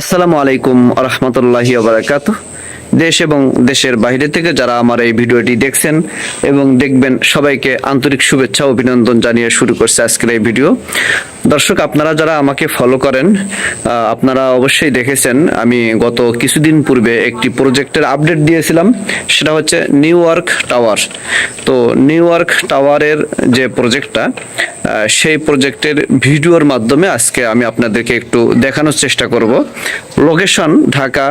আসসালামু আলাইকুম রহমতুল্লাহি বারাকাত দেশ এবং দেশের বাইরে থেকে যারা আমার এই ভিডিওটি দেখছেন এবং দেখবেন, সবাইকে আন্তরিক শুভেচ্ছা অভিনন্দন জানিয়ে শুরু করছে আজকের এই ভিডিও। দর্শক, আপনারা যারা আমাকে ফলো করেন আপনারা অবশ্যই দেখেছেন, আমি গত কিছুদিন পূর্বে একটি প্রজেক্টের আপডেট দিয়েছিলাম, সেটা হচ্ছে নিউ ইয়র্ক টাওয়ার তো নিউ ইয়র্ক টাওয়ারের যে প্রজেক্টটা সেই প্রজেক্টের ভিডিওর মাধ্যমে আজকে আমি আপনাদেরকে একটু দেখানোর চেষ্টা করব। লোকেশন ঢাকা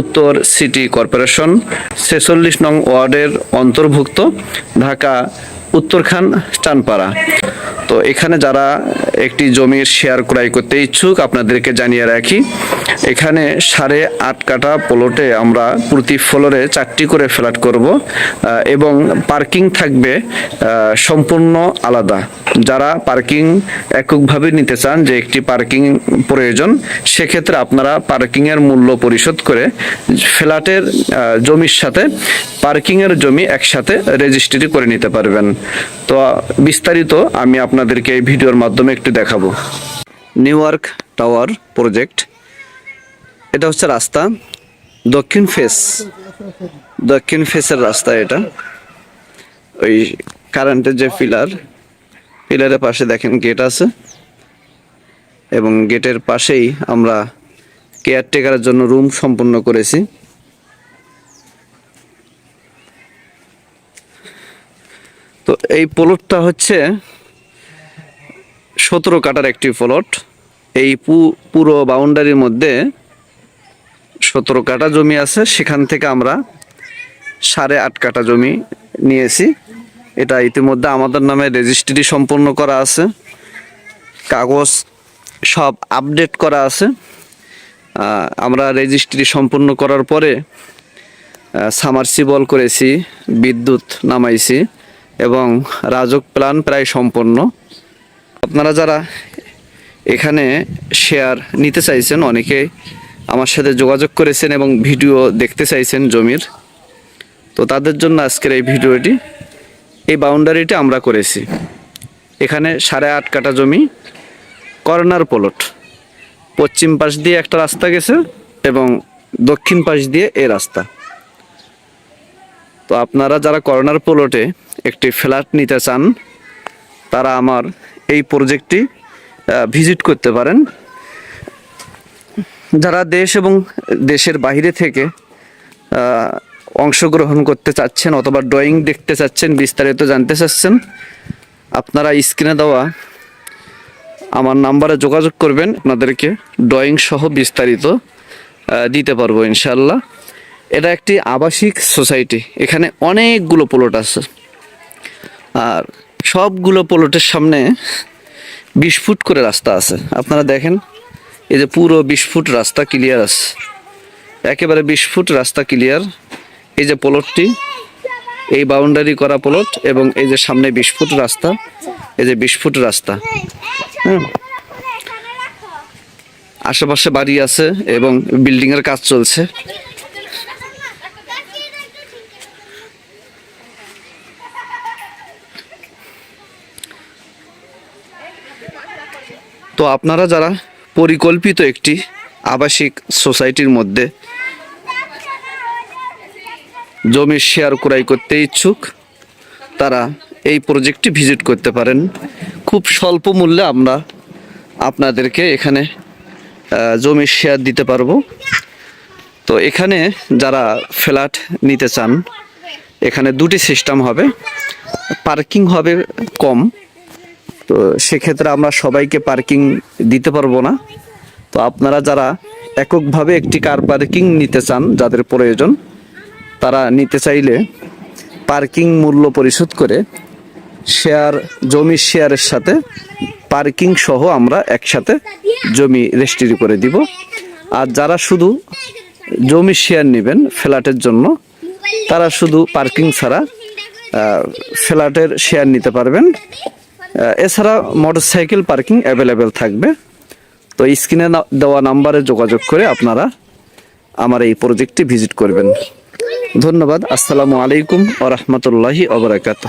উত্তর সিটি কর্পোরেশন ছেচল্লিশ নং ওয়ার্ডের অন্তর্ভুক্ত, ঢাকা উত্তরখান চানপাড়া তো এখানে যারা একটি জমির শেয়ার ক্রয় করতে ইচ্ছুক, আপনাদেরকে জানিয়ে রাখি, এখানে সাড়ে আট কাটা প্লটে আমরা প্রতি ফ্লোরে চারটি করে ফ্ল্যাট করব এবং পার্কিং থাকবে সম্পূর্ণ আলাদা। যারা পার্কিং এককভাবে নিতে চান যে একটি পার্কিং প্রয়োজন, সেক্ষেত্রে আপনারা পার্কিংয়ের মূল্য পরিশোধ করে ফ্ল্যাটের জমির সাথে, পার্কিংয়ের জমি একসাথে রেজিস্ট্রি করে নিতে পারবেন। তো বিস্তারিত আমি আপনাদেরকে এই ভিডিওর মাধ্যমে একটু দেখাবো। নিউ ইয়র্ক টাওয়ার প্রজেক্ট, এটা হচ্ছে রাস্তা। দক্ষিণ ফেস, দক্ষিণ ফেসের রাস্তা এটা। ওই কারেন্টের যে পিলার পিলারের পাশে দেখেন গেট আছে। এবং গেটের পাশেই আমরা কেয়ারটেকারের জন্য রুম সম্পূর্ণ করেছি। তো এই প্লটটা হচ্ছে সতেরো কাটার একটি প্লট এই পুরো বাউন্ডারির মধ্যে সতেরো কাটা জমি আছে। সেখান থেকে আমরা সাড়ে আট কাটা জমি নিয়েছি। এটা ইতিমধ্যে আমাদের নামে রেজিস্ট্রি সম্পন্ন করা আছে। কাগজ সব আপডেট করা আছে। আমরা রেজিস্ট্রি সম্পূর্ণ করার পরে সামারসিবল করেছি, বিদ্যুৎ নামাইছি এবং রাজক প্ল্যান প্রায় সম্পন্ন। আপনারা যারা এখানে শেয়ার নিতে চাইছেন, অনেকে আমার সাথে যোগাযোগ করেছেন এবং ভিডিও দেখতে চাইছেন জমির, তো তাদের জন্য আজকের এই ভিডিওটি এই বাউন্ডারিটা আমরা করেছি। এখানে সাড়ে আট কাটা জমি, কর্নার প্লট। পশ্চিম পাশ দিয়ে একটা রাস্তা গেছে এবং দক্ষিণ পাশ দিয়ে এ রাস্তা। তো আপনারা যারা কর্নার প্লটে একটি ফ্ল্যাট নিতে চান, তারা আমার এই প্রজেক্টটি ভিজিট করতে পারেন। যারা দেশ এবং দেশের বাইরে থেকে অংশগ্রহণ করতে চাচ্ছেন অথবা ড্রয়িং দেখতে চাচ্ছেন, বিস্তারিত জানতে চাচ্ছেন, আপনারা স্ক্রিনে দেওয়া আমার নাম্বারে যোগাযোগ করবেন, আপনাদেরকে ড্রয়িং সহ বিস্তারিত দিতে পারব ইনশাল্লাহ এটা একটি আবাসিক সোসাইটি এখানে অনেকগুলো প্লট আছে। আর সবগুলো প্লটের সামনে বিশ ফুট করে রাস্তা আছে। আপনারা দেখেন, এই যে পুরো বিশ ফুট রাস্তা ক্লিয়ার আছে। একেবারে বিশ ফুট রাস্তা ক্লিয়ার এই যে প্লটটি এই বাউন্ডারি করা প্লট এবং এই যে সামনে বিশ ফুট রাস্তা, এই যে বিশ ফুট রাস্তা হুম। আশেপাশে বাড়ি আছে এবং বিল্ডিং এর কাজ চলছে তো আপনারা যারা পরিকল্পিত একটি আবাসিক সোসাইটির মধ্যে জমির শেয়ার ক্রয় করতে ইচ্ছুক, তারা এই প্রজেক্টটি ভিজিট করতে পারেন। খুব স্বল্প মূল্যে আমরা আপনাদেরকে এখানে জমির শেয়ার দিতে পারব। তো এখানে যারা ফ্ল্যাট নিতে চান, এখানে দুটি সিস্টেম হবে। পার্কিং হবে কম, তো সেক্ষেত্রে আমরা সবাইকে পার্কিং দিতে পারব না। তো আপনারা যারা এককভাবে একটি কার পার্কিং নিতে চান, যাদের প্রয়োজন তারা নিতে চাইলে পার্কিং মূল্য পরিশোধ করে শেয়ার জমির শেয়ারের সাথে পার্কিং সহ আমরা একসাথে জমি রেজিস্ট্রি করে দিব। আর যারা শুধু জমি শেয়ার নেবেন ফ্ল্যাটের জন্য, তারা শুধু পার্কিং ছাড়া ফ্ল্যাটের শেয়ার নিতে পারবেন। এছাড়া মোটরসাইকেল পার্কিং অ্যাভেলেবেল থাকবে। তো স্ক্রিনে দেওয়া নাম্বারে যোগাযোগ করে আপনারা আমার এই প্রজেক্টটি ভিজিট করবেন। ধন্যবাদ। আসসালামু আলাইকুম ও রহমতুল্লাহি অবরাকাত